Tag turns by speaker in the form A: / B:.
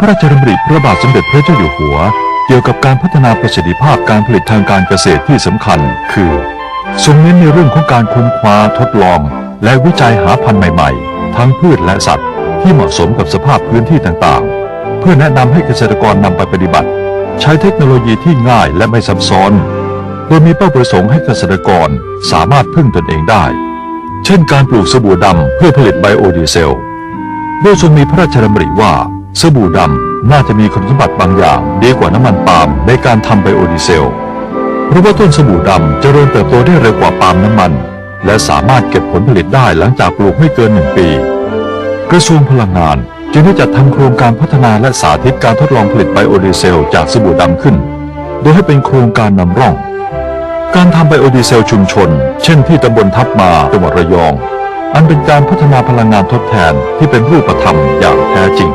A: พระราชดำริพระบาทสมเด็จพระเจ้าอยู่หัว เกี่ยวกับการพัฒนาประสิทธิภาพการผลิตทางการเกษตรที่สำคัญ คือทรงเน้นในเรื่องของการค้นคว้าทดลอง และวิจัยหาพันธุ์ใหม่ๆ ทั้งพืชและสัตว์ ที่เหมาะสมกับสภาพพื้นที่ต่างๆ เพื่อแนะนำให้เกษตรกรนำไปปฏิบัติ ใช้เทคโนโลยีที่ง่ายและไม่ซับซ้อนโดยมีเป้าประสงค์ให้เกษตรกรสามารถพึ่งตนเองได้ เช่นการปลูกสบู่ดำเพื่อผลิตไบโอดีเซลโดยทรงมีพระราชดำริว่า สบู่ดำน่าจะมีคุณสมบัติบางอย่างดีกว่าน้ำมันปาล์มในการทำไบโอดีเซล เพราะว่าต้นสบู่ดำเจริญเติบโตได้เร็วกว่าปาล์มน้ำมัน และสามารถเก็บผลผลิตได้หลังจากปลูกไม่เกินหนึ่งปี กระทรวงพลังงานจึงได้จัดทำโครงการพัฒนาและสาธิตการทดลองผลิตไบโอดีเซล จากสบู่ดำขึ้น โดยให้เป็นโครงการนำร่อง การทำไบโอดีเซลชุมชน เช่นที่ตำบลทับมาจังหวัดระยอง อันเป็นการพัฒนาพลังงานทดแทนที่เป็นรูปธรรมอย่างแท้จริง